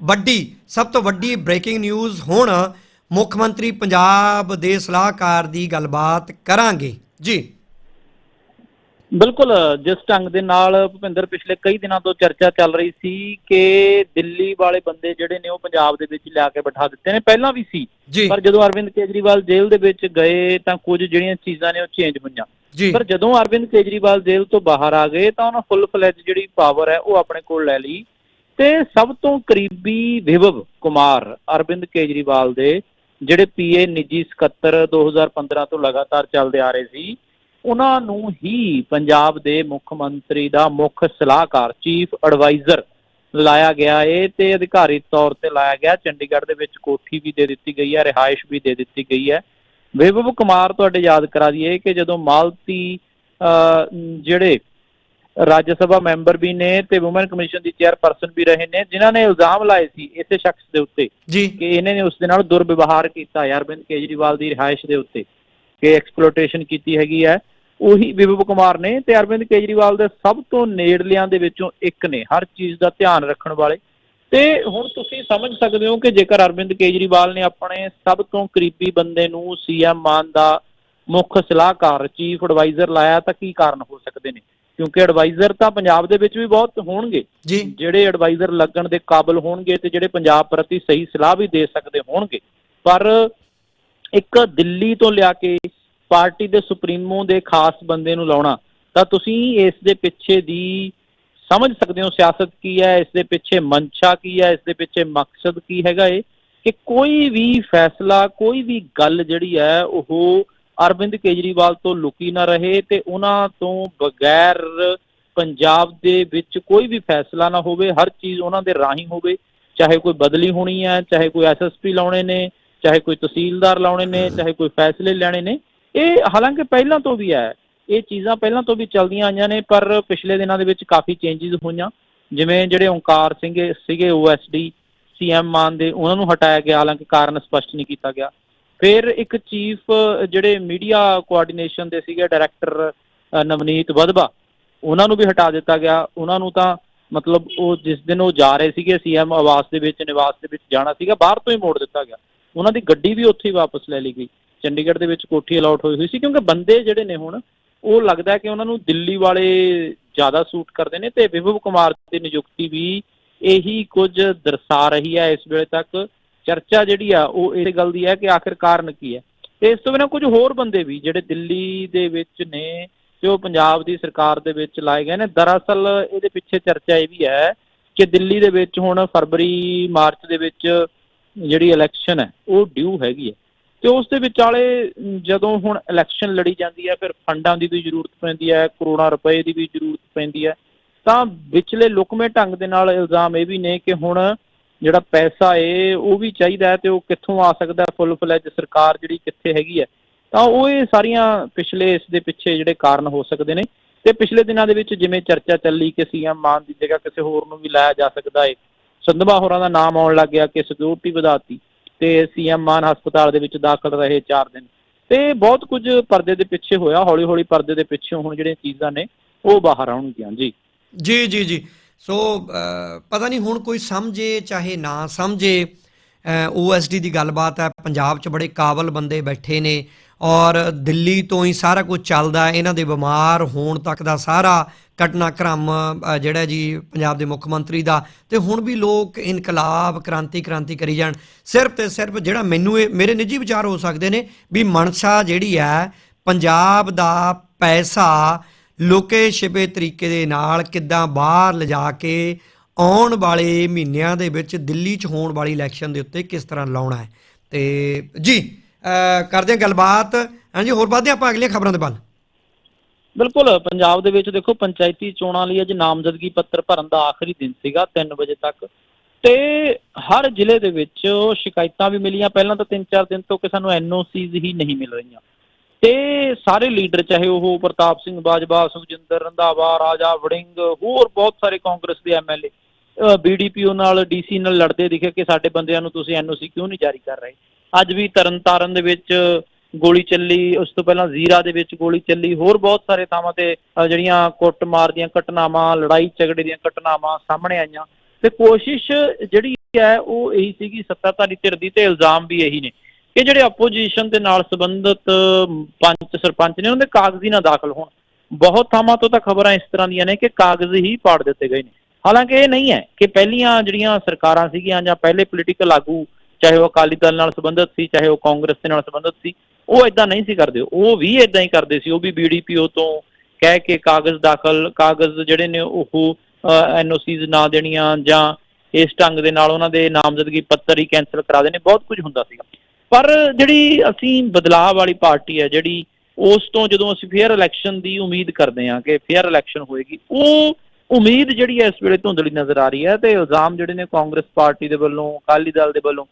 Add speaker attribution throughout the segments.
Speaker 1: ਵੱਡੀ ਸਭ ਤੋਂ ਵੱਡੀ ਬ੍ਰੇਕਿੰਗ ਨਿਊਜ਼ ਹੁਣ ਮੁੱਖ ਮੰਤਰੀ ਪੰਜਾਬ ਦੇ ਸਲਾਹਕਾਰ ਦੀ ਗੱਲਬਾਤ ਕਰਾਂਗੇ। ਜੀ।
Speaker 2: ਬਿਲਕੁਲ ਜਿਸ ਢੰਗ ਦੇ ਨਾਲ ਭੁਪਿੰਦਰ ਪਿਛਲੇ ਕਈ ਦਿਨਾਂ ਤੋਂ ਚਰਚਾ ਚੱਲ ਰਹੀ ਸੀ ਕਿ ਦਿੱਲੀ ਵਾਲੇ ਬੰਦੇ ਜਿਹੜੇ ਨੇ ਉਹ ਪੰਜਾਬ ਦੇ ਵਿੱਚ ਲਿਆ ਕੇ ਬਿਠਾ ਦਿੱਤੇ ਨੇ। ਪਹਿਲਾਂ ਵੀ ਸੀ ਪਰ ਜਦੋਂ ਅਰਵਿੰਦ ਕੇਜਰੀਵਾਲ ਜੇਲ੍ਹ ਦੇ ਵਿੱਚ ਗਏ ਤਾਂ ਕੁਝ ਜਿਹੜੀਆਂ ਚੀਜ਼ਾਂ ਨੇ ਉਹ ਚੇਂਜ ਹੋਈਆਂ। ਪਰ ਜਦੋਂ ਅਰਵਿੰਦ ਕੇਜਰੀਵਾਲ ਜੇਲ੍ਹ ਤੋਂ ਬਾਹਰ ਆ ਗਏ ਤਾਂ ਉਹਨਾਂ ਫੁੱਲ ਫਲੈਜ ਜਿਹੜੀ ਪਾਵਰ ਹੈ ਉਹ ਆਪਣੇ ਕੋਲ ਲੈ ਲਈ। ਤੇ ਸਭ ਤੋਂ ਕਰੀਬੀ ਵਿਭਵ ਕੁਮਾਰ ਅਰਵਿੰਦ ਕੇਜਰੀਵਾਲ ਦੇ ਜਿਹੜੇ ਪੀਏ ਨਿੱਜੀ ਸਕੱਤਰ 2015 ਤੋਂ ਲਗਾਤਾਰ ਚੱਲਦੇ ਆ ਰਹੇ ਸੀ ਉਹਨਾਂ ਨੂੰ ਹੀ ਪੰਜਾਬ ਦੇ ਮੁੱਖ ਮੰਤਰੀ ਦਾ ਮੁੱਖ ਸਲਾਹਕਾਰ ਚੀਫ ਐਡਵਾਈਜ਼ਰ ਲਾਇਆ ਗਿਆ ਏ ਤੇ ਅਧਿਕਾਰੀ ਤੌਰ ਤੇ ਲਾਇਆ ਗਿਆ। ਚੰਡੀਗੜ੍ਹ ਦੇ ਵਿੱਚ ਕੋਠੀ ਵੀ ਦੇ ਦਿੱਤੀ ਗਈ ਹੈ ਰਿਹਾਇਸ਼ ਵੀ ਦੇ ਦਿੱਤੀ ਗਈ ਹੈ। ਵਿਭਵ ਕੁਮਾਰ ਤੁਹਾਡੇ ਯਾਦ ਕਰਾ ਦਈਏ ਕਿ ਜਦੋਂ ਮਾਲਤੀ ਅਹ, ਜਿਹੜੇ ਰਾਜ ਸਭਾ ਮੈਂਬਰ ਵੀ ਨੇ ਤੇ ਔਮਨ ਕਮਿਸ਼ਨ ਦੀ ਚੇਅਰਪਰਸਨ ਵੀ ਰਹੇ ਨੇ ਜਿਨ੍ਹਾਂ ਨੇ ਇਲਜ਼ਾਮ ਲਾਏ ਸੀ ਇਸੇ ਸ਼ਖਸ ਦੇ ਉੱਤੇ ਕਿ ਇਹਨੇ ਨੇ ਉਸ ਦੇ ਨਾਲ ਦੁਰਵਿਵਹਾਰ ਕੀਤਾ ਅਰਵਿੰਦ ਕੇਜਰੀਵਾਲ ਦੀ ਰਿਹਾਇਸ਼ ਦੇ ਉੱਤੇ ਕਿ ਐਕਸਪਲੋਇਟੇਸ਼ਨ ਕੀਤੀ ਹੈਗੀ ਹੈ। ਉਹੀ ਵਿਭਵ ਕੁਮਾਰ ਨੇ ਤੇ ਅਰਵਿੰਦ ਕੇਜਰੀਵਾਲ ਦੇ ਸਭ ਤੋਂ ਨੇੜਲਿਆਂ ਦੇ ਵਿੱਚੋਂ ਇੱਕ ਨੇ ਹਰ ਚੀਜ਼ ਦਾ ਧਿਆਨ ਰੱਖਣ ਵਾਲੇ। ਤੇ ਹੁਣ ਤੁਸੀਂ ਸਮਝ ਸਕਦੇ ਹੋ ਕਿ ਜੇਕਰ ਅਰਵਿੰਦ ਕੇਜਰੀਵਾਲ ਨੇ ਆਪਣੇ ਸਭ ਤੋਂ ਕਰੀਬੀ ਬੰਦੇ ਨੂੰ ਸੀਐਮ ਮਾਨ ਦਾ ਮੁੱਖ ਸਲਾਹਕਾਰ ਚੀਫ ਐਡਵਾਈਜ਼ਰ ਲਾਇਆ ਤਾਂ ਕੀ ਕਾਰਨ ਹੋ ਸਕਦੇ ਨੇ? ਕਿਉਂਕਿ ਐਡਵਾਈਜ਼ਰ ਤਾਂ ਪੰਜਾਬ ਦੇ ਵਿੱਚ ਵੀ ਬਹੁਤ ਹੋਣਗੇ। ਜਿਹੜੇ ਐਡਵਾਈਜ਼ਰ ਲੱਗਣ ਦੇ ਕਾਬਿਲ ਹੋਣਗੇ ਤੇ ਜਿਹੜੇ ਪੰਜਾਬ ਪ੍ਰਤੀ ਸਹੀ ਸਲਾਹ ਵੀ ਦੇ ਸਕਦੇ ਹੋਣਗੇ। ਪਰ ਇੱਕ ਦਿੱਲੀ ਤੋਂ ਲਿਆ ਕੇ ਪਾਰਟੀ ਦੇ ਸੁਪਰੀਮੋ ਦੇ ਖਾਸ ਬੰਦੇ ਨੂੰ ਲਾਉਣਾ ਤਾਂ ਤੁਸੀਂ ਇਸ ਦੇ ਪਿੱਛੇ ਦੀ ਸਮਝ ਸਕਦੇ ਹੋ ਸਿਆਸਤ ਕੀ ਹੈ ਇਸ ਦੇ ਪਿੱਛੇ ਮਨਸ਼ਾ ਕੀ ਹੈ ਇਸ ਦੇ ਪਿੱਛੇ ਮਕਸਦ ਕੀ ਹੈਗਾ ਏ ਕਿ ਕੋਈ ਵੀ ਫੈਸਲਾ ਕੋਈ ਵੀ ਗੱਲ ਜਿਹੜੀ ਹੈ ਉਹ ਅਰਵਿੰਦ ਕੇਜਰੀਵਾਲ ਤੋਂ ਲੁਕੀ ਨਾ ਰਹੇ ਤੇ ਉਹਨਾਂ ਤੋਂ ਬਗੈਰ ਪੰਜਾਬ ਦੇ ਵਿੱਚ ਕੋਈ ਵੀ ਫੈਸਲਾ ਨਾ ਹੋਵੇ ਹਰ ਚੀਜ਼ ਉਹਨਾਂ ਦੇ ਰਾਹੀਂ ਹੋਵੇ ਚਾਹੇ ਕੋਈ ਬਦਲੀ ਹੋਣੀ ਹੈ ਚਾਹੇ ਕੋਈ ਐਸਐਸਪੀ ਲਾਉਣੇ ਨੇ ਚਾਹੇ ਕੋਈ ਤਹਿਸੀਲਦਾਰ ਲਾਉਣੇ ਨੇ ਚਾਹੇ ਕੋਈ ਫੈਸਲੇ ਲੈਣੇ ਨੇ ਇਹ ਹਾਲਾਂਕਿ ਪਹਿਲਾਂ ਤੋਂ ਵੀ ਹੈ ਇਹ ਚੀਜ਼ਾਂ ਪਹਿਲਾਂ ਤੋਂ ਵੀ ਚੱਲਦੀਆਂ ਆਈਆਂ ਨੇ ਪਰ ਪਿਛਲੇ ਦਿਨਾਂ ਦੇ ਵਿੱਚ ਕਾਫੀ ਚੇਂਜਸ ਹੋਈਆਂ ਜਿਵੇਂ ਜਿਹੜੇ ਓਂਕਾਰ ਸਿੰਘ ਸੀਗੇ ਓਐਸਡੀ ਸੀਐਮ ਮਾਨ ਦੇ ਉਹਨਾਂ ਨੂੰ ਹਟਾਇਆ ਗਿਆ ਹਾਲਾਂਕਿ ਕਾਰਨ ਸਪਸ਼ਟ ਨਹੀਂ ਕੀਤਾ ਗਿਆ। ਫਿਰ ਇੱਕ ਚੀਫ ਜਿਹੜੇ ਮੀਡੀਆ ਕੋਆਰਡੀਨੇਸ਼ਨ ਦੇ ਸੀਗੇ ਡਾਇਰੈਕਟਰ ਨਵਨੀਤ ਵਧਵਾ, ਉਹਨਾਂ ਨੂੰ ਵੀ ਹਟਾ ਦਿੱਤਾ ਗਿਆ। ਉਹਨਾਂ ਨੂੰ ਤਾਂ ਮਤਲਬ ਉਹ ਜਿਸ ਦਿਨ ਉਹ ਜਾ ਰਹੇ ਸੀਗੇ ਸੀਐਮ ਆਵਾਸ ਦੇ ਵਿੱਚ, ਨਿਵਾਸ ਦੇ ਵਿੱਚ ਜਾਣਾ ਸੀਗਾ, ਬਾਹਰ ਤੋਂ ਹੀ ਮੋੜ ਦਿੱਤਾ ਗਿਆ। ਉਹਨਾਂ ਦੀ ਗੱਡੀ ਵੀ ਉੱਥੇ ਹੀ ਵਾਪਸ ਲੈ ਲਈ ਗਈ। ਚੰਡੀਗੜ੍ਹ ਦੇ ਵਿੱਚ ਕੋਠੀ ਅਲਾਟ ਹੋਈ ਹੋਈ ਸੀ, ਕਿਉਂਕਿ ਬੰਦੇ ਜਿਹੜੇ ਨੇ ਹੁਣ, ਉਹ ਲੱਗਦਾ ਕਿ ਉਹਨਾਂ ਨੂੰ ਦਿੱਲੀ ਵਾਲੇ ਜ਼ਿਆਦਾ ਸੂਟ ਕਰਦੇ ਨੇ ਤੇ ਵਿਭਵ ਕੁਮਾਰ ਦੀ ਨਿਯੁਕਤੀ ਵੀ ਇਹੀ ਕੁਝ ਦਰਸਾ ਰਹੀ ਹੈ ਇਸ ਵੇਲੇ ਤੱਕ। ਚਰਚਾ ਜਿਹੜੀ ਆ, ਉਹ ਇਸ ਗੱਲ ਦੀ ਹੈ ਕਿ ਆਖਿਰ ਕਾਰਨ ਕੀ ਹੈ। ਤੇ ਇਸ ਤੋਂ ਬਿਨਾਂ ਕੁਝ ਹੋਰ ਬੰਦੇ ਵੀ ਜਿਹੜੇ ਦਿੱਲੀ ਦੇ ਵਿੱਚ ਨੇ ਤੇ ਉਹ ਪੰਜਾਬ ਦੀ ਸਰਕਾਰ ਦੇ ਵਿੱਚ ਲਾਏ ਗਏ ਨੇ, ਦਰਅਸਲ ਇਹਦੇ ਪਿੱਛੇ ਚਰਚਾ ਇਹ ਵੀ ਹੈ ਕਿ ਦਿੱਲੀ ਦੇ ਵਿੱਚ ਹੁਣ ਫਰਵਰੀ, ਮਾਰਚ ਦੇ ਵਿੱਚ ਜਿਹੜੀ ਇਲੈਕਸ਼ਨ ਹੈ, ਉਹ ਡਿਊ ਹੈਗੀ ਹੈ। ਤੇ ਉਸ ਦੇ ਵਿਚਾਲੇ ਜਦੋਂ ਹੁਣ ਇਲੈਕਸ਼ਨ ਲੜੀ ਜਾਂਦੀ ਹੈ, ਫਿਰ ਫੰਡਾਂ ਦੀ ਵੀ ਜ਼ਰੂਰਤ ਪੈਂਦੀ ਹੈ, ਕਰੋੜਾਂ ਰੁਪਏ ਦੀ ਵੀ ਜ਼ਰੂਰਤ ਪੈਂਦੀ ਹੈ, ਤਾਂ ਵਿਚਲੇ ਲੁਕਵੇਂ ਢੰਗ ਦੇ ਨਾਲ ਇਲਜ਼ਾਮ ਇਹ ਵੀ ਨੇ ਕਿ ਹੁਣ ਜਿਹੜਾ ਪੈਸਾ ਏ, ਉਹ ਵੀ ਚਾਹੀਦਾ ਤੇ ਉਹ ਕਿੱਥੋਂ ਆ ਸਕਦਾ ਫੁੱਲ ਫਲੈਜ ਸਰਕਾਰ ਜਿਹੜੀ ਕਿੱਥੇ ਹੈਗੀ ਹੈ। ਤਾਂ ਉਹ ਇਹ ਸਾਰੀਆਂ ਪਿਛਲੇ ਇਸ ਦੇ ਪਿੱਛੇ ਜਿਹੜੇ ਕਾਰਨ ਹੋ ਸਕਦੇ ਨੇ। ਤੇ ਪਿਛਲੇ ਦਿਨਾਂ ਦੇ ਵਿੱਚ ਜਿਵੇਂ ਚਰਚਾ ਚੱਲੀ ਕਿ ਸੀਐਮ ਮਾਨ ਦੀ ਜਗ੍ਹਾ ਕਿਸੇ ਹੋਰ ਨੂੰ ਵੀ ਲਾਇਆ ਜਾ ਸਕਦਾ ਏ। ਸੰਧਵਾ ਹੋਰਾਂ ਦਾ ਨਾਮ ਆਉਣ ਲੱਗ ਗਿਆ ਕਿ ਸਿਕਿਉਰਿਟੀ ਵਧਾਤੀ ਤੇ ਸੀਐਮ ਮਾਨ ਹਸਪਤਾਲ ਦੇ ਵਿੱਚ ਦਾਖਲ ਰਹੇ 4 ਦਿਨ। ਤੇ ਬਹੁਤ ਕੁਝ ਪਰਦੇ ਦੇ ਪਿੱਛੇ ਹੋਇਆ ਹੌਲੀ ਹੌਲੀ ਪਰਦੇ ਦੇ ਪਿੱਛੇ ਹੁਣ ਜਿਹੜੀਆਂ ਚੀਜ਼ਾਂ ਨੇ, ਉਹ ਬਾਹਰ ਆਉਣਗੀਆਂ। ਜੀ।
Speaker 1: ਜੀ ਜੀ ਜੀ। ਸੋ ਪਤਾ ਨਹੀਂ ਹੁਣ ਕੋਈ ਸਮਝੇ ਚਾਹੇ ਨਾ ਸਮਝੇ। ਓਐਸਡੀ ਦੀ ਗੱਲਬਾਤ ਹੈ ਪੰਜਾਬ 'ਚ ਬੜੇ ਕਾਬਲ ਬੰਦੇ ਬੈਠੇ ਨੇ ਔਰ ਦਿੱਲੀ ਤੋਂ ਹੀ ਸਾਰਾ ਕੁਝ ਚੱਲਦਾ ਇਹਨਾਂ ਦੇ ਬਿਮਾਰ ਹੋਣ ਤੱਕ ਦਾ ਸਾਰਾ ਘਟਨਾਕ੍ਰਮ ਅ, ਜਿਹੜਾ ਜੀ ਪੰਜਾਬ ਦੇ ਮੁੱਖ ਮੰਤਰੀ ਦਾ ਤੇ ਹੁਣ ਵੀ ਲੋਕ ਇਨਕਲਾਬ ਕ੍ਰਾਂਤੀ ਕ੍ਰਾਂਤੀ ਕਰੀ ਜਾਣ। ਸਿਰਫ ਤੇ ਸਿਰਫ ਜਿਹੜਾ ਮੈਨੂੰ ਇਹ ਮੇਰੇ ਨਿੱਜੀ ਵਿਚਾਰ ਹੋ ਸਕਦੇ ਨੇ ਵੀ ਮਨਸ਼ਾ ਜਿਹੜੀ ਹੈ ਪੰਜਾਬ ਦਾ ਪੈਸਾ ਲੁਕੇ ਛਿਪੇ ਤਰੀਕੇ ਦੇ ਨਾਲ ਕਿੱਦਾਂ ਬਾਹਰ ਲਿਜਾ ਕੇ ਆਉਣ ਵਾਲੇ ਮਹੀਨਿਆਂ ਦੇ ਵਿੱਚ ਦਿੱਲੀ 'ਚ ਹੋਣ ਵਾਲੀ ਇਲੈਕਸ਼ਨ ਦੇ ਉੱਤੇ ਕਿਸ ਤਰ੍ਹਾਂ ਲਾਉਣਾ ਹੈ? ਤੇ ਜੀ, ਅਹ, ਕਰਦੇ ਹਾਂ ਗੱਲਬਾਤ। ਹਾਂਜੀ, ਹੋਰ ਵਧਦੇ ਹਾਂ ਆਪਾਂ ਅਗਲੀਆਂ ਖਬਰਾਂ ਦੇ ਵੱਲ।
Speaker 2: ਬਿਲਕੁਲ, ਪੰਜਾਬ ਦੇ ਵਿੱਚ ਦੇਖੋ, ਪੰਚਾਇਤੀ ਚੋਣਾਂ ਲਈ ਅੱਜ ਨਾਮਜ਼ਦਗੀ ਪੱਤਰ ਭਰਨ ਦਾ ਆਖਰੀ ਦਿਨ ਸੀਗਾ 3 ਵਜੇ ਤੱਕ। ਤੇ ਹਰ ਜ਼ਿਲ੍ਹੇ ਦੇ ਵਿੱਚ ਸ਼ਿਕਾਇਤਾਂ ਵੀ ਮਿਲੀਆਂ। ਪਹਿਲਾਂ ਤਾਂ 3-4 ਦਿਨ ਤੋਂ ਕਿ ਸਾਨੂੰ ਐਨਓਸੀਜ਼ ਹੀ ਨਹੀਂ ਮਿਲ ਰਹੀਆਂ। ਤੇ ਸਾਰੇ ਲੀਡਰ ਚਾਹੇ ਉਹ ਪ੍ਰਤਾਪ ਸਿੰਘ ਬਾਜਵਾ ਸੁਖਜਿੰਦਰ ਰੰਧਾਵਾ ਰਾਜਾ ਵੜਿੰਗ ਹੋਰ ਬਹੁਤ ਸਾਰੇ ਕਾਂਗਰਸ ਦੇ ਐਮਐਲਏ ਬੀਡੀਪੀਓ ਨਾਲ ਡੀਸੀ ਨਾਲ ਲੜਦੇ ਦਿਖੇ ਕਿ ਸਾਡੇ ਬੰਦਿਆਂ ਨੂੰ ਤੁਸੀਂ ਐਨਓਸੀ ਕਿਉਂ ਨਹੀਂ ਜਾਰੀ ਕਰ ਰਹੇ? ਅੱਜ ਵੀ ਤਰਨਤਾਰਨ ਦੇ ਵਿੱਚ ਗੋਲੀ ਚੱਲੀ ਉਸ ਤੋਂ ਪਹਿਲਾਂ ਜ਼ੀਰਾ ਦੇ ਵਿੱਚ ਗੋਲੀ ਚੱਲੀ ਹੋਰ ਬਹੁਤ ਸਾਰੇ ਥਾਵਾਂ ਤੇ ਅ, ਜਿਹੜੀਆਂ ਕੁੱਟਮਾਰ ਦੀਆਂ ਘਟਨਾਵਾਂ ਲੜਾਈ ਝਗੜੇ ਦੀਆਂ ਘਟਨਾਵਾਂ ਸਾਹਮਣੇ ਆਈਆਂ। ਤੇ ਕੋਸ਼ਿਸ਼ ਜਿਹੜੀ ਹੈ ਉਹ ਇਹੀ ਸੀਗੀ ਸੱਤਾਧਾਰੀ ਧਿਰ ਦੀ ਤੇ ਇਲਜ਼ਾਮ ਵੀ ਇਹੀ ਨੇ। ਕਿ ਜਿਹੜੇ ਆਪੋਜੀਸ਼ਨ ਦੇ ਨਾਲ ਸੰਬੰਧਿਤ ਪੰਚ ਸਰਪੰਚ ਨੇ ਉਹਨਾਂ ਦੇ ਕਾਗਜ਼ ਨਾ ਦਾਖਲ ਹੋਣ। ਬਹੁਤ ਥਾਵਾਂ ਤੋਂ ਤਾਂ ਖਬਰਾਂ ਇਸ ਤਰ੍ਹਾਂ ਦੀਆਂ ਨੇ ਕਿ ਕਾਗਜ਼ ਹੀ ਪਾੜ ਦਿੱਤੇ ਗਏ ਨੇ। ਹਾਲਾਂਕਿ ਇਹ ਨਹੀਂ ਹੈ ਕਿ ਪਹਿਲੀਆਂ ਜਿਹੜੀਆਂ ਸਰਕਾਰਾਂ ਸੀਗੀਆਂ ਜਾਂ ਪਹਿਲੇ ਪੋਲੀਟੀਕਲ ਆਗੂ, ਚਾਹੇ ਉਹ ਅਕਾਲੀ ਦਲ ਨਾਲ ਸੰਬੰਧਿਤ ਸੀ, ਚਾਹੇ ਉਹ ਕਾਂਗਰਸ ਦੇ ਨਾਲ ਸੰਬੰਧਿਤ ਸੀ, ਉਹ ਇਦਾਂ ਨਹੀਂ ਸੀ ਕਰਦੇ। ਉਹ ਵੀ ਇਦਾਂ ਹੀ ਕਰਦੇ ਸੀ। ਉਹ ਵੀ ਬੀਡੀਪੀਓ ਤੋਂ ਕਹਿ ਕੇ ਕਾਗਜ਼ ਦਾਖਲ, ਕਾਗਜ਼ ਜਿਹੜੇ ਨੇ ਉਹ ਐਨਓਸੀਜ਼ ਨਾ ਦੇਣੀਆਂ ਜਾਂ ਇਸ ਢੰਗ ਦੇ ਨਾਲ ਉਹਨਾਂ ਦੇ ਨਾਮਜ਼ਦਗੀ ਪੱਤਰ ਹੀ ਕੈਨਸਲ ਕਰਾ ਦੇਣੇ, ਬਹੁਤ ਕੁਝ ਹੁੰਦਾ ਸੀਗਾ। ਪਰ ਜਿਹੜੀ ਅਸੀਂ ਬਦਲਾਅ ਵਾਲੀ ਪਾਰਟੀ ਹੈ, ਜਿਹੜੀ ਉਸ ਤੋਂ ਜਦੋਂ ਅਸੀਂ ਫੇਅਰ ਇਲੈਕਸ਼ਨ ਦੀ ਉਮੀਦ ਕਰਦੇ ਹਾਂ ਕਿ ਫੇਅਰ ਇਲੈਕਸ਼ਨ ਹੋਏਗੀ, ਉਹ ਉਮੀਦ ਜਿਹੜੀ ਹੈ ਇਸ ਵੇਲੇ ਧੁੰਦਲੀ ਨਜ਼ਰ ਆ ਰਹੀ ਹੈ ਤੇ ਇਲਜ਼ਾਮ ਜਿਹੜੇ ਨੇ ਕਾਂਗਰਸ ਪਾਰਟੀ ਦੇ ਵੱਲੋਂ, ਅਕਾਲੀ ਦਲ ਦੇ ਵੱਲੋਂ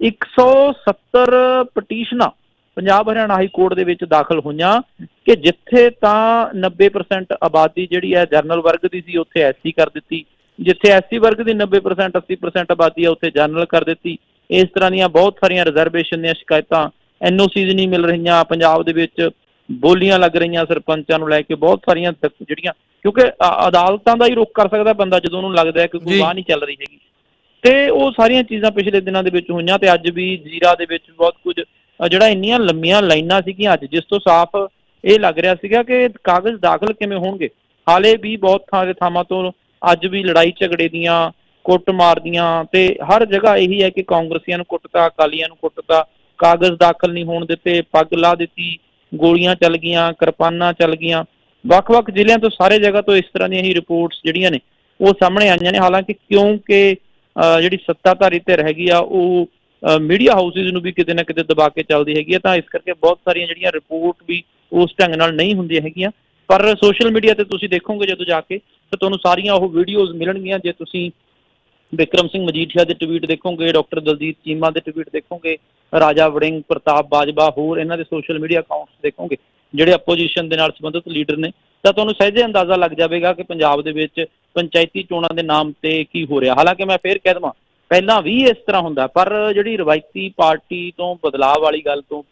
Speaker 2: 170 ਪਟੀਸ਼ਨਾਂ ਪੰਜਾਬ ਹਰਿਆਣਾ ਹਾਈ ਕੋਰਟ ਦੇ ਵਿੱਚ ਦਾਖਲ ਹੋਈਆਂ ਕਿ ਜਿੱਥੇ ਤਾਂ 90% ਆਬਾਦੀ ਜਿਹੜੀ ਹੈ ਜਨਰਲ ਵਰਗ ਦੀ ਸੀ, ਉੱਥੇ ਐਸਸੀ ਕਰ ਦਿੱਤੀ। ਜਿੱਥੇ ਐਸਸੀ ਵਰਗ ਦੀ 90% 80% ਆਬਾਦੀ ਹੈ, ਉੱਥੇ ਜਨਰਲ ਕਰ ਦਿੱਤੀ। ਇਸ ਤਰ੍ਹਾਂ ਦੀਆਂ ਬਹੁਤ ਸਾਰੀਆਂ ਰਿਜ਼ਰਵੇਸ਼ਨ ਦੀਆਂ ਸ਼ਿਕਾਇਤਾਂ ਐਨਓਸੀਜ਼ ਨਹੀਂ ਮਿਲ ਰਹੀਆਂ ਪੰਜਾਬ ਦੇ ਵਿੱਚ ਬੋਲੀਆਂ ਲੱਗ ਰਹੀਆਂ ਸਰਪੰਚਾਂ ਨੂੰ ਲੈ ਕੇ ਬਹੁਤ ਸਾਰੀਆਂ ਜਿਹੜੀਆਂ ਕਿਉਂਕਿ ਅਦਾਲਤਾਂ ਦਾ ਹੀ ਰੁਖ ਕਰ ਸਕਦਾ ਬੰਦਾ ਜਦੋਂ ਉਹਨੂੰ ਲੱਗਦਾ ਹੈ ਕਿ ਕੋਈ। ਬਾਹ ਨਹੀਂ ਚੱਲ ਰਹੀ ਹੈਗੀ ਤੇ ਉਹ ਸਾਰੀਆਂ ਚੀਜ਼ਾਂ ਪਿਛਲੇ ਦਿਨਾਂ ਦੇ ਵਿੱਚ ਹੋਈਆਂ ਤੇ ਅੱਜ ਵੀ ਜੀਰਾ ਦੇ ਵਿੱਚ ਬਹੁਤ ਕੁਝ ਜਿਹੜਾ ਇੰਨੀਆਂ ਲੰਮੀਆਂ ਲਾਈਨਾਂ ਸੀਗੀਆਂ ਅੱਜ ਜਿਸ ਤੋਂ ਸਾਫ਼ ਇਹ ਲੱਗ ਰਿਹਾ ਸੀਗਾ ਕਿ ਕਾਗਜ਼ ਦਾਖਲ ਕਿਵੇਂ ਹੋਣਗੇ ਹਾਲੇ ਵੀ ਬਹੁਤ ਥਾਂ ਦੇ ਥਾਵਾਂ ਤੋਂ ਅੱਜ ਵੀ ਲੜਾਈ ਝਗੜੇ ਦੀਆਂ ਕੁੱਟ ਮਾਰਦੀਆਂ ਤੇ ਹਰ ਜਗ੍ਹਾ ਇਹੀ ਹੈ ਕਿ ਕਾਂਗਰਸੀਆਂ ਨੂੰ ਕੁੱਟਤਾ, ਅਕਾਲੀਆਂ ਨੂੰ ਕੁੱਟਤਾ, ਕਾਗਜ਼ ਦਾਖਲ ਨਹੀਂ ਹੋਣ ਦਿੱਤੇ, ਪੱਗ ਲਾ ਦਿੱਤੀ, ਗੋਲੀਆਂ ਚੱਲ ਗਈਆਂ, ਕਿਰਪਾਨਾਂ ਚੱਲ ਗਈਆਂ। ਵੱਖ-ਵੱਖ ਜ਼ਿਲ੍ਹਿਆਂ ਤੋਂ ਸਾਰੇ ਜਗ੍ਹਾ ਤੋਂ ਇਸ ਤਰ੍ਹਾਂ ਦੀਆਂ ਹੀ ਰਿਪੋਰਟਸ ਜਿਹੜੀਆਂ ਨੇ, ਉਹ ਸਾਹਮਣੇ ਆਈਆਂ ਨੇ। ਹਾਲਾਂਕਿ ਕਿਉਂਕਿ ਜਿਹੜੀ ਸੱਤਾਧਾਰੀ ਧਿਰ ਹੈਗੀ ਆ, ਉਹ ਮੀਡੀਆ ਹਾਊਸਿਸ ਨੂੰ ਵੀ ਕਿਤੇ ਨਾ ਕਿਤੇ ਦਬਾ ਕੇ ਚੱਲਦੀ ਹੈਗੀ ਆ, ਤਾਂ ਇਸ ਕਰਕੇ ਬਹੁਤ ਸਾਰੀਆਂ ਜਿਹੜੀਆਂ ਰਿਪੋਰਟ ਵੀ ਉਸ ਢੰਗ ਨਾਲ ਨਹੀਂ ਹੁੰਦੀਆਂ ਹੈਗੀਆਂ। ਪਰ ਸੋਸ਼ਲ ਮੀਡੀਆ ਤੇ ਤੁਸੀਂ ਦੇਖੋਗੇ ਜਦੋਂ ਜਾ ਕੇ, ਤਾਂ ਤੁਹਾਨੂੰ ਸਾਰੀਆਂ ਉਹ ਵੀਡੀਓਜ਼ ਮਿਲਣਗੀਆਂ, ਜੇ ਤੁਸੀਂ ਵਿਕਰਮ ਸਿੰਘ ਮਜੀਠੀਆ ਦੇ ਟਵੀਟ ਦੇਖੋਗੇ ਡਾਕਟਰ ਦਲਜੀਤ ਚੀਮਾ ਦੇ ਟਵੀਟ ਦੇਖੋਗੇ, ਰਾਜਾ ਵੜਿੰਗ, ਪ੍ਰਤਾਪ ਬਾਜਵਾ, ਹੋਰ ਇਹਨਾਂ ਦੇ ਸੋਸ਼ਲ ਮੀਡੀਆ ਅਕਾਊਂਟਸ ਦੇਖੋਗੇ, ਜਿਹੜੇ ਆਪੋਜੀਸ਼ਨ ਦੇ ਨਾਲ ਸੰਬੰਧਿਤ ਲੀਡਰ ਨੇ, ਤਾਂ ਤੁਹਾਨੂੰ ਸਹਿਜੇ ਅੰਦਾਜ਼ਾ ਲੱਗ ਜਾਵੇਗਾ ਕਿ ਪੰਜਾਬ ਦੇ ਵਿੱਚ ਪੰਚਾਇਤੀ ਚੋਣਾਂ ਦੇ ਨਾਮ ਤੇ ਕੀ ਹੋ ਰਿਹਾ। ਹਾਲਾਂਕਿ ਮੈਂ ਫੇਰ ਕਹਿ ਦਵਾਂ, ਪਹਿਲਾਂ ਵੀ ਇਸ ਤਰ੍ਹਾਂ ਹੁੰਦਾ, ਪਰ ਜਿਹੜੀ ਰਵਾਇਤੀ ਪਾਰਟੀ ਤੋਂ ਬਦਲਾਅ ਵਾਲੀ ਗੱਲ ਤੋਂ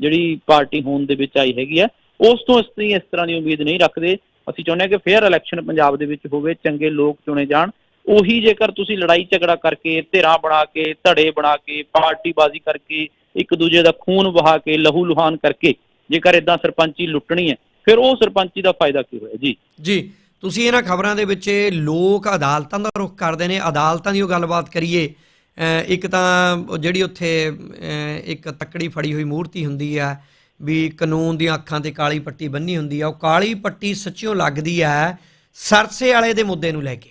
Speaker 2: ਜਿਹੜੀ ਪਾਰਟੀ ਹੋਣ ਦੇ ਵਿੱਚ ਆਈ ਹੈਗੀ ਹੈ ਉਸ ਤੋਂ ਅਸੀਂ ਇਸ ਤਰ੍ਹਾਂ ਦੀ ਉਮੀਦ ਨਹੀਂ ਰੱਖਦੇ। ਅਸੀਂ ਚਾਹੁੰਦੇ ਹਾਂ ਕਿ ਫੇਅਰ ਇਲੈਕਸ਼ਨ ਪੰਜਾਬ ਦੇ ਵਿੱਚ ਹੋਵੇ, ਚੰਗੇ ਲੋਕ ਚੁਣੇ ਜਾਣ। ਉਹੀ ਜੇਕਰ ਤੁਸੀਂ ਲੜਾਈ ਝਗੜਾ ਕਰਕੇ, ਧਿਰਾਂ ਬਣਾ ਕੇ, ਧੜੇ ਬਣਾ ਕੇ, ਪਾਰਟੀਬਾਜ਼ੀ ਕਰਕੇ, ਇੱਕ ਦੂਜੇ ਦਾ ਖੂਨ ਵਹਾ ਕੇ, ਲਹੂ ਲੁਹਾਨ ਕਰਕੇ, ਜੇਕਰ ਇਦਾਂ ਸਰਪੰਚੀ ਲੁੱਟਣੀ ਹੈ, ਫਿਰ ਉਹ ਸਰਪੰਚੀ ਦਾ ਫਾਇਦਾ ਕੀ ਹੋਇਆ? ਜੀ।
Speaker 1: ਜੀ, ਤੁਸੀਂ ਇਹਨਾਂ ਖਬਰਾਂ ਦੇ ਵਿੱਚ ਲੋਕ ਅਦਾਲਤਾਂ ਦਾ ਰੁਖ ਕਰਦੇ ਨੇ। ਅਦਾਲਤਾਂ ਦੀ ਉਹ ਗੱਲਬਾਤ ਕਰੀਏ, ਅਹ ਇੱਕ ਤਾਂ ਜਿਹੜੀ ਉੱਥੇ, ਅਹ ਇੱਕ ਤੱਕੜੀ ਫੜੀ ਹੋਈ ਮੂਰਤੀ ਹੁੰਦੀ ਆ, ਵੀ ਕਾਨੂੰਨ ਦੀਆਂ ਅੱਖਾਂ ਤੇ ਕਾਲੀ ਪੱਟੀ ਬੰਨੀ ਹੁੰਦੀ ਆ। ਉਹ ਕਾਲੀ ਪੱਟੀ ਸੱਚਿਓ ਲੱਗਦੀ ਆ ਸਰਸੇ ਵਾਲੇ ਦੇ ਮੁੱਦੇ ਨੂੰ ਲੈ ਕੇ।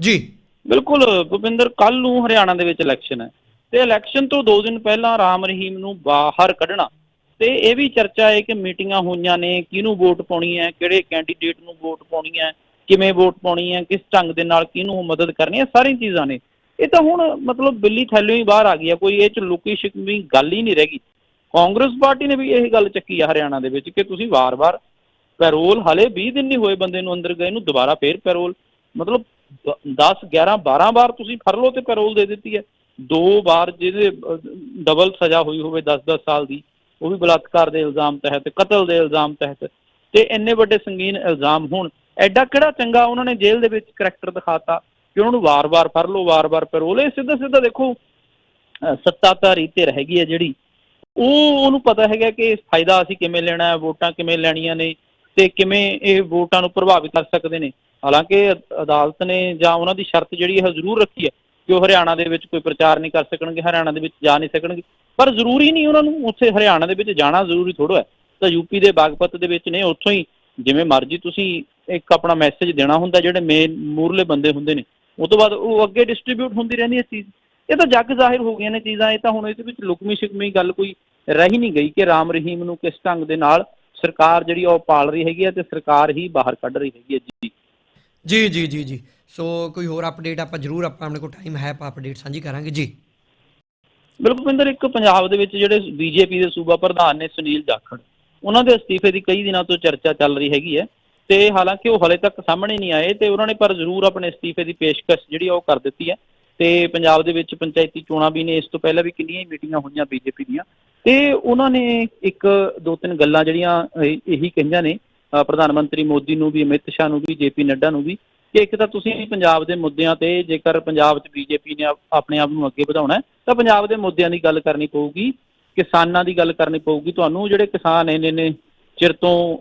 Speaker 1: ਜੀ।
Speaker 2: ਬਿਲਕੁਲ ਭੁਪਿੰਦਰ ਕੱਲ ਨੂੰ ਹਰਿਆਣਾ ਦੇ ਵਿੱਚ ਇਲੈਕਸ਼ਨ ਹੈ। ਤੇ ਇਲੈਕਸ਼ਨ ਤੋਂ 2 ਦਿਨ ਪਹਿਲਾਂ ਰਾਮ ਰਹੀਮ ਨੂੰ ਬਾਹਰ ਕੱਢਣਾ। ਤੇ ਇਹ ਵੀ ਚਰਚਾ ਹੈ ਕਿ ਮੀਟਿੰਗਾਂ ਹੋਈਆਂ ਨੇ, ਕਿਹਨੂੰ ਵੋਟ ਪਾਉਣੀ ਹੈ, ਕਿਹੜੇ ਕੈਂਡੀਡੇਟ ਨੂੰ ਵੋਟ ਪਾਉਣੀ ਹੈ, ਕਿਵੇਂ ਵੋਟ ਪਾਉਣੀ ਹੈ, ਕਿਸ ਢੰਗ ਦੇ ਨਾਲ ਕਿਹਨੂੰ ਮਦਦ ਕਰਨੀ ਹੈ, ਸਾਰੀਆਂ ਚੀਜ਼ਾਂ ਨੇ। ਇਹ ਤਾਂ ਹੁਣ ਮਤਲਬ ਬਿੱਲੀ ਥੱਲੇ ਹੀ ਬਾਹਰ ਆ ਗਈ ਹੈ, ਕੋਈ ਇਹ ਚ ਲੁਕੀ ਛਿਪੀ ਗੱਲ ਹੀ ਨਹੀਂ ਰਹਿ ਗਈ। ਕਾਂਗਰਸ ਪਾਰਟੀ ਨੇ ਵੀ ਇਹ ਗੱਲ ਚੱਕੀ ਆ ਹਰਿਆਣਾ ਦੇ ਵਿੱਚ ਕਿ ਤੁਸੀਂ ਵਾਰ-ਵਾਰ ਪੈਰੋਲ ਹਲੇ 20 ਦਿਨ ਨਹੀਂ ਹੋਏ ਬੰਦੇ ਨੂੰ ਅੰਦਰ ਗਏ ਨੂੰ, ਦੁਬਾਰਾ ਫੇਰ ਪੈਰੋਲ। ਮਤਲਬ 10 11 12 ਵਾਰ ਤੁਸੀਂ ਫਰਲੋ ਤੇ ਪੈਰੋਲ ਦੇ ਦਿੱਤੀ ਹੈ। ਦੋ ਵਾਰ ਜਿਹਦੇ ਡਬਲ ਸਜ਼ਾ ਹੋਈ ਹੋਵੇ 10-10 ਸਾਲ ਦੀ, ਉਹ ਵੀ ਬਲਾਤਕਾਰ ਦੇ ਇਲਜ਼ਾਮ ਤਹਿਤ, ਕਤਲ ਦੇ ਇਲਜ਼ਾਮ ਤਹਿਤ। ਤੇ ਇੰਨੇ ਵੱਡੇ ਸੰਗੀਨ ਇਲਜ਼ਾਮ ਹੋਣ, ਐਡਾ ਕਿਹੜਾ ਚੰਗਾ ਉਹਨਾਂ ਨੇ ਜੇਲ੍ਹ ਦੇ ਵਿੱਚ ਕਰੈਕਟਰ ਦਿਖਾਤਾ ਕਿ ਉਹਨਾਂ ਨੂੰ ਵਾਰ-ਵਾਰ ਫੜ ਲਓ ਵਾਰ-ਵਾਰ ਪੈਰੋਲ ਇਹ ਸਿੱਧਾ-ਸਿੱਧਾ ਦੇਖੋ, ਅਹ, ਸੱਤਾਧਾਰੀ ਧਿਰ ਹੈਗੀ ਹੈ ਜਿਹੜੀ। ਉਹ, ਉਹਨੂੰ ਪਤਾ ਹੈਗਾ ਕਿ ਫਾਇਦਾ ਅਸੀਂ ਕਿਵੇਂ ਲੈਣਾ ਹੈ, ਵੋਟਾਂ ਕਿਵੇਂ ਲੈਣੀਆਂ ਨੇ ਤੇ ਕਿਵੇਂ ਇਹ ਵੋਟਾਂ ਨੂੰ ਪ੍ਰਭਾਵਿਤ ਕਰ ਸਕਦੇ ਨੇ। ਹਾਲਾਂਕਿ ਅਦ- ਅਦਾਲਤ ਨੇ ਜਾਂ ਉਹਨਾਂ ਦੀ ਸ਼ਰਤ ਜਿਹੜੀ ਹੈ ਜ਼ਰੂਰ ਰੱਖੀ ਹੈ ਕਿ ਉਹ ਹਰਿਆਣਾ ਦੇ ਵਿੱਚ ਕੋਈ ਪ੍ਰਚਾਰ ਨਹੀਂ ਕਰ ਸਕਣਗੇ, ਹਰਿਆਣਾ ਦੇ ਵਿੱਚ ਜਾ ਨਹੀਂ ਸਕਣਗੇ। ਪਰ ਜ਼ਰੂਰੀ ਨਹੀਂ ਉਹਨਾਂ ਨੂੰ ਉੱਥੇ ਹਰਿਆਣਾ ਦੇ ਵਿੱਚ ਜਾਣਾ ਜ਼ਰੂਰੀ ਥੋੜਾ ਹੈ। ਤਾਂ ਯੂਪੀ ਦੇ ਬਾਗਪਤ ਦੇ ਵਿੱਚ ਨੇ, ਉੱਥੋਂ ਹੀ ਜਿਵੇਂ ਮਰਜ਼ੀ ਤੁਸੀਂ ਇੱਕ ਆਪਣਾ ਮੈਸੇਜ ਦੇਣਾ ਹੁੰਦਾ, ਜਿਹੜੇ ਮੇਨ ਮੂਰਲੇ ਬੰਦੇ ਹੁੰਦੇ ਨੇ। ਉਹ ਤੋਂ ਬਾਅਦ ਉਹ ਅੱਗੇ ਡਿਸਟ੍ਰੀਬਿਊਟ ਹੁੰਦੀ ਰਹਿੰਦੀ ਹੈ ਚੀਜ਼। ਇਹ ਤਾਂ ਜੱਗ ਜ਼ਾਹਿਰ ਹੋ ਗਈਆਂ ਨੇ ਚੀਜ਼ਾਂ, ਇਹ ਤਾਂ ਹੁਣ ਇਹਦੇ ਵਿੱਚ ਲੁਕਮੀ ਛਿਕਮੀ ਗੱਲ ਕੋਈ ਰਹਿ ਨਹੀਂ ਗਈ ਕਿ ਰਾਮ ਰਹੀਮ ਨੂੰ ਕਿਸ ਢੰਗ ਦੇ ਨਾਲ ਸਰਕਾਰ ਜਿਹੜੀ ਆ ਉਹ ਪਾਲ ਰਹੀ ਹੈਗੀ ਹੈ ਤੇ ਸਰਕਾਰ ਹੀ ਬਾਹਰ ਕੱਢ ਰਹੀ ਹੈਗੀ ਹੈ ਜੀ।
Speaker 1: ਜੀ ਜੀ ਜੀ ਜੀ। ਸੋ ਕੋਈ ਹੋਰ ਅਪਡੇਟ ਆਪਾਂ ਜ਼ਰੂਰ ਆਪਾਂ ਆਪਣੇ ਕੋਲ ਟਾਈਮ ਹੈ, ਆਪਾਂ ਅਪਡੇਟ ਸਾਂਝੀ ਕਰਾਂਗੇ। ਜੀ।
Speaker 2: ਬਿਲਕੁਲ ਪਿੰਦਰ ਇੱਕ ਪੰਜਾਬ ਦੇ ਵਿੱਚ ਜਿਹੜੇ ਬੀਜੇਪੀ ਦੇ ਸੂਬਾ ਪ੍ਰਧਾਨ ਨੇ ਸੁਨੀਲ ਜਾਖੜ, ਉਹਨਾਂ ਦੇ ਅਸਤੀਫੇ ਦੀ ਕਈ ਦਿਨਾਂ ਤੋਂ ਚਰਚਾ ਚੱਲ ਰਹੀ ਹੈਗੀ ਹੈ ਤੇ ਹਾਲਾਂਕਿ ਉਹ ਹਲੇ ਤੱਕ ਸਾਹਮਣੇ ਨਹੀਂ ਆਏ ਤੇ ਉਹਨਾਂ ਨੇ ਪਰ ਜ਼ਰੂਰ ਆਪਣੇ ਅਸਤੀਫੇ ਦੀ ਪੇਸ਼ਕਸ਼ ਜਿਹੜੀ ਉਹ ਕਰ ਦਿੱਤੀ ਹੈ ਤੇ ਪੰਜਾਬ ਦੇ ਵਿੱਚ ਪੰਚਾਇਤੀ ਚੋਣਾਂ ਵੀ ਨੇ, ਇਸ ਤੋਂ ਪਹਿਲਾਂ ਵੀ ਕਿੰਨੀਆਂ ਹੀ ਮੀਟਿੰਗਾਂ ਹੋਈਆਂ ਬੀਜੇਪੀ ਦੀਆਂ ਤੇ ਉਹਨਾਂ ਨੇ ਇੱਕ ਦੋ ਤਿੰਨ ਗੱਲਾਂ ਜਿਹੜੀਆਂ ਇਹੀ ਕਹੀਆਂ ਨੇ ਪ੍ਰਧਾਨ ਮੰਤਰੀ ਮੋਦੀ ਨੂੰ ਵੀ ਅਮਿਤ ਸ਼ਾਹ ਨੂੰ ਵੀ ਜੇਪੀ ਨੱਡਾ ਨੂੰ ਵੀ ਕਿ ਇੱਕ ਤਾਂ ਤੁਸੀਂ ਪੰਜਾਬ ਦੇ ਮੁੱਦਿਆਂ ਤੇ ਜੇਕਰ ਪੰਜਾਬ 'ਚ ਬੀਜੇਪੀ ਨੇ ਆਪਣੇ ਆਪ ਨੂੰ ਅੱਗੇ ਵਧਾਉਣਾ ਹੈ, ਤਾਂ ਪੰਜਾਬ ਦੇ ਮੁੱਦਿਆਂ ਦੀ ਗੱਲ ਕਰਨੀ ਪਊਗੀ ਕਿਸਾਨਾਂ ਦੀ ਗੱਲ ਕਰਨੀ ਪਊਗੀ। ਤੁਹਾਨੂੰ ਜਿਹੜੇ ਕਿਸਾਨ ਇੰਨੇ ਨੇ ਚਿਰ ਤੋਂ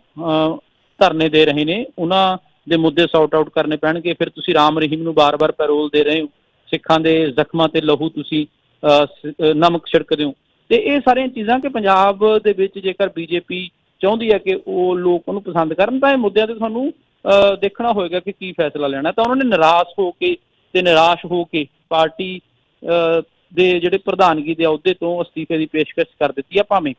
Speaker 2: ਧਰਨੇ ਦੇ ਰਹੇ ਨੇ ਉਹਨਾਂ ਦੇ ਮੁੱਦੇ ਸੌਟ ਆਊਟ ਕਰਨੇ ਪੈਣਗੇ। ਫਿਰ ਤੁਸੀਂ ਰਾਮ ਰਹੀਮ ਨੂੰ ਬਾਰ-ਬਾਰ ਪੈਰੋਲ ਦੇ ਰਹੇ ਹੋ ਸਿੱਖਾਂ ਦੇ ਜ਼ਖਮਾਂ ਤੇ ਲਹੂ ਤੁਸੀਂ ਅਹ, ਨਮਕ ਛਿੜਕਦੇ ਹੋ। ਤੇ ਇਹ ਸਾਰੀਆਂ ਚੀਜ਼ਾਂ ਕਿ ਪੰਜਾਬ ਦੇ ਵਿੱਚ ਜੇਕਰ ਬੀਜੇਪੀ ਚਾਹੁੰਦੀ ਹੈ ਕਿ ਉਹ ਲੋਕ ਉਹਨੂੰ ਪਸੰਦ ਕਰਨ ਤਾਂ ਇਹ ਮੁੱਦਿਆਂ ਤੇ ਤੁਹਾਨੂੰ ਅਹ, ਦੇਖਣਾ ਹੋਏਗਾ ਕਿ ਕੀ ਫੈਸਲਾ ਲੈਣਾ ਤਾਂ ਉਹਨਾਂ ਨੇ ਨਿਰਾਸ਼ ਹੋ ਕੇ ਤੇ ਨਿਰਾਸ਼ ਹੋ ਕੇ ਪਾਰਟੀ ਅਹ, ਦੇ ਜਿਹੜੇ ਪ੍ਰਧਾਨਗੀ ਦੇ ਅਹੁਦੇ ਤੋਂ ਅਸਤੀਫੇ ਦੀ ਪੇਸ਼ਕਸ਼ ਕਰ ਦਿੱਤੀ ਆ ਭਾਵੇਂ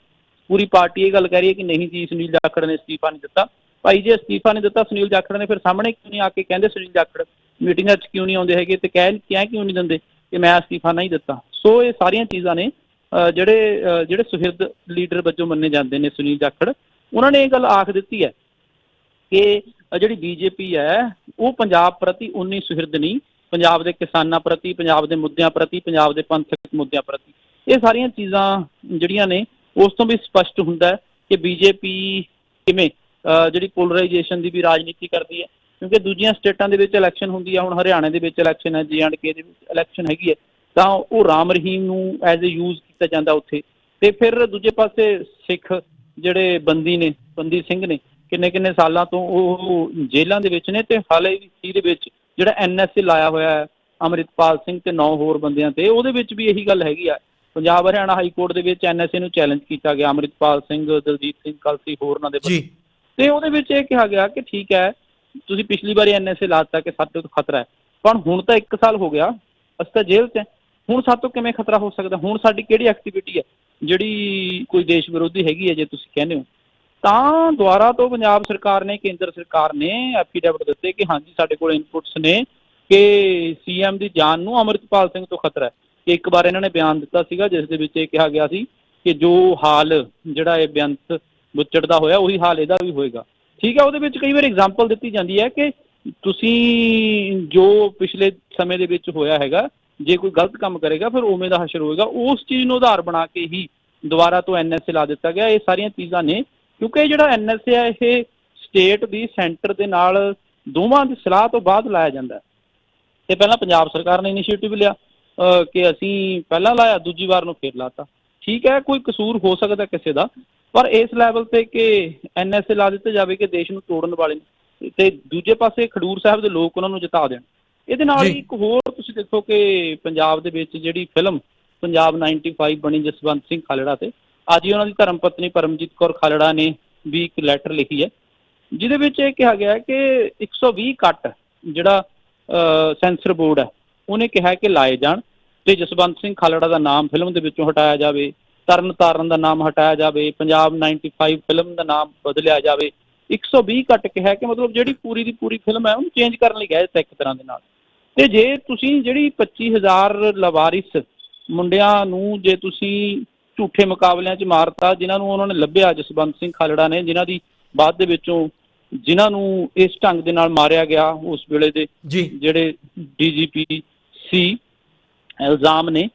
Speaker 2: ਪੂਰੀ ਪਾਰਟੀ ਇਹ ਗੱਲ ਕਹਿ ਰਹੀ ਹੈ ਕਿ ਨਹੀਂ ਜੀ ਸੁਨੀਲ ਜਾਖੜ ਨੇ ਅਸਤੀਫਾ ਨਹੀਂ ਦਿੱਤਾ। ਭਾਈ ਜੇ ਅਸਤੀਫਾ ਨਹੀਂ ਦਿੱਤਾ ਸੁਨੀਲ ਜਾਖੜ ਨੇ ਫਿਰ ਸਾਹਮਣੇ ਕਿਉਂ ਨਹੀਂ ਆ ਕੇ ਕਹਿੰਦੇ ਸੁਨੀਲ ਜਾਖੜ? ਮੀਟਿੰਗਾਂ 'ਚ ਕਿਉਂ ਨਹੀਂ ਆਉਂਦੇ ਹੈਗੇ ਤੇ ਕਹਿ ਕਹਿ ਕਿਉਂ ਨਹੀਂ ਦਿੰਦੇ ਕਿ ਮੈਂ ਅਸਤੀਫਾ ਨਹੀਂ ਦਿੱਤਾ? ਸੋ ਇਹ ਸਾਰੀਆਂ ਚੀਜ਼ਾਂ ਨੇ ਅਹ, ਜਿਹੜੇ ਅਹ, ਜਿਹੜੇ ਸੁਹਿਰਦ ਲੀਡਰ ਵਜੋਂ ਮੰਨੇ ਜਾਂਦੇ ਨੇ ਸੁਨੀਲ ਜਾਖੜ। ਉਹਨਾਂ ਨੇ ਇਹ ਗੱਲ ਆਖ ਦਿੱਤੀ ਹੈ ਕਿ ਅਹ, ਜਿਹੜੀ ਬੀਜੇਪੀ ਹੈ ਉਹ ਪੰਜਾਬ ਪ੍ਰਤੀ ਉਨੀ ਸੁਹਿਰਦ ਨਹੀਂ ਪੰਜਾਬ ਦੇ ਕਿਸਾਨਾਂ ਪ੍ਰਤੀ ਪੰਜਾਬ ਦੇ ਮੁੱਦਿਆਂ ਪ੍ਰਤੀ ਪੰਜਾਬ ਦੇ ਪੰਥਕ ਮੁੱਦਿਆਂ ਪ੍ਰਤੀ। ਇਹ ਸਾਰੀਆਂ ਚੀਜ਼ਾਂ ਜਿਹੜੀਆਂ ਨੇ ਉਸ ਤੋਂ ਵੀ ਸਪਸ਼ਟ ਹੁੰਦਾ ਹੈ ਕਿ ਬੀਜੇਪੀ ਕਿਵੇਂ ਜਿਹੜੀ ਪੋਲਰਾਈਜੇਸ਼ਨ ਦੀ ਵੀ ਰਾਜਨੀਤੀ ਕਰਦੀ ਹੈ। ਕਿਉਂਕਿ ਦੂਜੀਆਂ ਸਟੇਟਾਂ ਦੇ ਵਿੱਚ ਇਲੈਕਸ਼ਨ ਹੁੰਦੀ ਹੈ ਹੁਣ ਹਰਿਆਣਾ ਦੇ ਵਿੱਚ ਇਲੈਕਸ਼ਨ ਹੈ ਜੇ ਐਂਡ ਕੇ ਦੇ ਵਿੱਚ ਇਲੈਕਸ਼ਨ ਹੈਗੀ ਹੈ ਤਾਂ ਉਹ ਰਾਮ ਰਹੀਮ ਨੂੰ ਐਜ਼ ਅ ਯੂਜ਼ ਕੀਤਾ ਜਾਂਦਾ ਉੱਥੇ। ਤੇ ਫਿਰ ਦੂਜੇ ਪਾਸੇ ਸਿੱਖ ਜਿਹੜੇ ਬੰਦੀ ਨੇ ਬੰਦੀ ਸਿੰਘ ਨੇ ਕਿੰਨੇ ਕਿੰਨੇ ਸਾਲਾਂ ਤੋਂ ਉਹ ਜੇਲ੍ਹਾਂ ਦੇ ਵਿੱਚ ਨੇ ਤੇ ਹਾਲੇ ਵੀ ਸੀ ਦੇ ਵਿੱਚ ਜਿਹੜਾ ਐਨਐਸਏ ਲਾਇਆ ਹੋਇਆ ਹੈ ਅਮਰਿਤਪਾਲ ਸਿੰਘ ਤੇ ਨੌ ਹੋਰ ਬੰਦਿਆਂ ਤੇ ਉਹਦੇ ਵਿੱਚ ਵੀ ਇਹੀ ਗੱਲ ਹੈਗੀ ਆ। ਪੰਜਾਬ ਹਰਿਆਣਾ ਹਾਈ ਕੋਰਟ ਦੇ ਵਿੱਚ ਐਨਐਸਏ ਨੂੰ ਚੈਲੰਜ ਕੀਤਾ ਗਿਆ ਅਮਰਿਤਪਾਲ ਸਿੰਘ ਦਲਜੀਤ ਸਿੰਘ ਕਲਸੀ ਹੋਰਨਾਂ ਦੇ
Speaker 1: ਜੀ।
Speaker 2: ਤੇ ਉਹਦੇ ਵਿੱਚ ਇਹ ਕਿਹਾ ਗਿਆ ਕਿ ਠੀਕ ਹੈ ਤੁਸੀਂ ਪਿਛਲੀ ਵਾਰੀ ਐਨਐਸਏ ਲਾਤਾ ਕਿ ਸਾਡੇ ਤੋਂ ਖਤਰਾ ਹੈ। ਪਰ ਹੁਣ ਤਾਂ 1 ਸਾਲ ਹੋ ਗਿਆ ਅਸੀਂ ਤਾਂ ਜੇਲ੍ਹ 'ਚ ਹੁਣ ਸਾਡੇ ਤੋਂ ਕਿਵੇਂ ਖਤਰਾ ਹੋ ਸਕਦਾ? ਹੁਣ ਸਾਡੀ ਕਿਹੜੀ ਐਕਟੀਵਿਟੀ ਹੈ? ਜਿਹੜੀ ਕੋਈ ਦੇਸ਼ ਵਿਰੋਧੀ ਹੈਗੀ ਹੈ, ਜੇ ਤੁਸੀਂ ਕਹਿੰਦੇ ਹੋ, ਤਾਂ ਦੁਆਰਾ ਤੋਂ ਪੰਜਾਬ ਸਰਕਾਰ ਨੇ, ਕੇਂਦਰ ਸਰਕਾਰ ਨੇ ਐਫੀਡੇਵਿਟ ਦਿੱਤੇ ਕਿ ਹਾਂਜੀ, ਸਾਡੇ ਕੋਲ ਇਨਪੁਟਸ ਨੇ ਕਿ ਸੀਐਮ ਦੀ ਜਾਨ ਨੂੰ ਅਮਰਿਤਪਾਲ ਸਿੰਘ ਤੋਂ ਖਤਰਾ ਹੈ। ਕਿ ਇੱਕ ਵਾਰ ਇਹਨਾਂ ਨੇ ਬਿਆਨ ਦਿੱਤਾ ਸੀਗਾ, ਜਿਸ ਦੇ ਵਿੱਚ ਇਹ ਕਿਹਾ ਗਿਆ ਸੀ ਕਿ ਜੋ ਹਾਲ ਜਿਹੜਾ ਇਹ ਬੇਅੰਤ ਬੁੱਚੜ ਦਾ ਹੋਇਆ, ਉਹੀ ਹਾਲ ਇਹਦਾ ਵੀ ਹੋਏਗਾ। ਠੀਕ ਹੈ, ਉਹਦੇ ਵਿੱਚ ਕਈ ਵਾਰ ਐਗਜ਼ਾਮਪਲ ਦਿੱਤੀ ਜਾਂਦੀ ਹੈ ਕਿ ਤੁਸੀਂ ਜੋ ਪਿਛਲੇ ਸਮੇਂ ਦੇ ਵਿੱਚ ਹੋਇਆ ਹੈਗਾ ਜੇ ਕੋਈ ਗਲਤ ਕੰਮ ਕਰੇਗਾ, ਫਿਰ ਉਵੇਂ ਦਾ ਹਸ਼ਰ ਹੋਏਗਾ। ਉਸ ਚੀਜ਼ ਨੂੰ ਆਧਾਰ ਬਣਾ ਕੇ ਹੀ ਦੁਬਾਰਾ ਤੋਂ ਐਨਐਸਏ ਲਾ ਦਿੱਤਾ ਗਿਆ। ਇਹ ਸਾਰੀਆਂ ਚੀਜ਼ਾਂ ਨੇ। ਕਿਉਂਕਿ ਇਹ ਜਿਹੜਾ ਐਨਐਸਏ ਹੈ, ਇਹ ਸਟੇਟ ਦੀ ਸੈਂਟਰ ਦੇ ਨਾਲ ਦੋਵਾਂ ਦੀ ਸਲਾਹ ਤੋਂ ਬਾਅਦ ਲਾਇਆ ਜਾਂਦਾ ਹੈ। ਤੇ ਪਹਿਲਾਂ ਪੰਜਾਬ ਸਰਕਾਰ ਨੇ ਇਨੀਸ਼ੀਏਟਿਵ ਲਿਆ। ਕਿ ਅਸੀਂ ਪਹਿਲਾਂ ਲਾਇਆ, ਦੂਜੀ ਵਾਰ ਨੂੰ ਫੇਰ ਲਾਤਾ। ਠੀਕ ਹੈ, ਕੋਈ ਕਸੂਰ ਹੋ ਸਕਦਾ ਕਿਸੇ ਦਾ। ਪਰ ਇਸ ਲੈਵਲ ਤੇ ਕਿ ਐਨਐਸਏ ਲਾ ਦਿੱਤੇ ਜਾਵੇ ਕਿ ਦੇਸ਼ ਨੂੰ ਤੋੜਨ ਵਾਲੇ ਨੇ। ਤੇ ਦੂਜੇ ਪਾਸੇ ਖਡੂਰ ਸਾਹਿਬ ਦੇ ਲੋਕ ਉਹਨਾਂ ਨੂੰ ਜਿਤਾ ਦੇਣ। ਇਹਦੇ ਨਾਲ
Speaker 1: ਜੀ।
Speaker 2: ਹੀ ਇੱਕ ਹੋਰ ਤੁਸੀਂ ਦੇਖੋ ਕਿ ਪੰਜਾਬ ਦੇ ਵਿੱਚ ਜਿਹੜੀ ਫਿਲਮ ਪੰਜਾਬ 95 ਬਣੀ ਜਸਵੰਤ ਸਿੰਘ ਖਾਲੜਾ ਤੇ ਅੱਜ ਹੀ ਉਹਨਾਂ ਦੀ ਧਰਮ ਪਤਨੀ ਪਰਮਜੀਤ ਕੌਰ ਖਾਲੜਾ ਨੇ ਵੀ ਇੱਕ ਲੈਟਰ ਲਿਖੀ ਹੈ ਜਿਹਦੇ ਵਿੱਚ ਇਹ ਕਿਹਾ ਗਿਆ ਹੈ ਕਿ 120 ਕੱਟ ਜਿਹੜਾ ਸੈਂਸਰ ਬੋਰਡ ਹੈ ਉਹਨੇ ਕਿਹਾ ਕਿ ਲਾਏ ਜਾਣ ਤੇ ਜਸਵੰਤ ਸਿੰਘ ਖਾਲੜਾ ਦਾ ਨਾਮ ਫਿਲਮ ਦੇ ਵਿੱਚੋਂ ਹਟਾਇਆ ਜਾਵੇ ਤਰਨ ਤਾਰਨ ਦਾ ਨਾਮ ਹਟਾਇਆ ਜਾਵੇ ਪੰਜਾਬ 95 ਫਿਲਮ ਦਾ ਨਾਮ ਬਦਲਿਆ ਜਾਵੇ 120 ਕੱਟ ਕਿਹਾ ਕਿ ਮਤਲਬ ਜਿਹੜੀ ਪੂਰੀ ਦੀ ਪੂਰੀ ਫਿਲਮ ਹੈ ਉਹਨੂੰ ਚੇਂਜ ਕਰਨ ਲਈ ਗਏ ਇੱਕ ਤਰ੍ਹਾਂ ਦੇ ਨਾਲ ਤੇ ਜੇ ਤੁਸੀਂ ਜਿਹੜੀ 25000 ਲਵਾਰਿਸ ਮੁੰਡਿਆਂ ਨੂੰ ਜੇ ਤੁਸੀਂ ਝੂਠੇ ਮੁਕਾਬਲਿਆਂ 'ਚ ਮਾਰਤਾ ਜਿਨ੍ਹਾਂ ਨੂੰ ਉਹਨਾਂ ਨੇ ਲੱਭਿਆ ਜਸਵੰਤ ਸਿੰਘ ਖਾਲੜਾ ਨੇ ਜਿਨ੍ਹਾਂ ਦੀ ਬਾਅਦ ਦੇ ਵਿੱਚੋਂ ਜਿਨ੍ਹਾਂ ਨੂੰ ਇਸ ਢੰਗ ਦੇ ਨਾਲ ਮਾਰਿਆ ਗਿਆ ਉਸ ਵੇਲੇ ਦੇ ਜਿਹੜੇ ਡੀਜੀਪੀ ਸੀ ਇਲਜ਼ਾਮ ਨੇ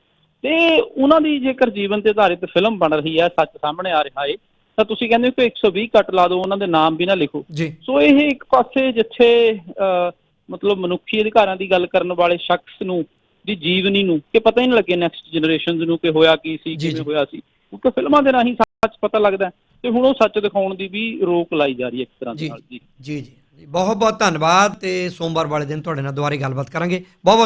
Speaker 2: ਤੇ ਉਹਨਾਂ ਦੀ ਜੇਕਰ ਜੀਵਨ ਤੇ ਆਧਾਰਿਤ ਫਿਲਮ ਬਣ ਰਹੀ ਹੈ ਸੱਚ ਸਾਹਮਣੇ ਆ ਰਿਹਾ ਹੈ ਤਾਂ ਤੁਸੀਂ ਕਹਿੰਦੇ ਹੋ ਕਿ 120 ਕੱਟ ਲਾ ਦਿਓ ਉਹਨਾਂ ਦੇ ਨਾਮ ਵੀ ਨਾ ਲਿਖੋ। ਸੋ ਇਹ ਇੱਕ ਪਾਸੇ ਜਿੱਥੇ ਮਤਲਬ ਮਨੁੱਖੀ ਅਧਿਕਾਰਾਂ ਦੀ ਗੱਲ ਕਰਨ ਵਾਲੇ ਸ਼ਖਸ ਨੂੰ ਦੀ ਜੀਵਨੀ ਨੂੰ ਕਿ ਪਤਾ ਹੀ ਨਹੀਂ ਲੱਗੇ ਨੈਕਸਟ ਜਨਰੇਸ਼ਨਸ ਨੂੰ ਕਿ ਹੋਇਆ ਕੀ ਸੀ ਕਿਵੇਂ। ਹੋਇਆ ਸੀ। ਕਿਉਂਕਿ ਫਿਲਮਾਂ ਦੇ ਰਾਹੀਂ ਸੱਚ ਪਤਾ ਲੱਗਦਾ ਤੇ ਹੁਣ ਉਹ ਸੱਚ ਦਿਖਾਉਣ ਦੀ ਵੀ ਰੋਕ ਲਾਈ ਜਾ ਰਹੀ ਹੈ ਇੱਕ ਤਰ੍ਹਾਂ ਦੇ ਨਾਲ ਜੀ।
Speaker 1: ਜੀ ਜੀ। ਬਹੁਤ ਬਹੁਤ ਧੰਨਵਾਦ ਤੇ ਸੋਮਵਾਰ ਵਾਲੇ ਦਿਨ ਤੁਹਾਡੇ ਨਾਲ ਦੁਬਾਰੇ ਗੱਲਬਾਤ ਕਰਾਂਗੇ। ਬਹੁਤ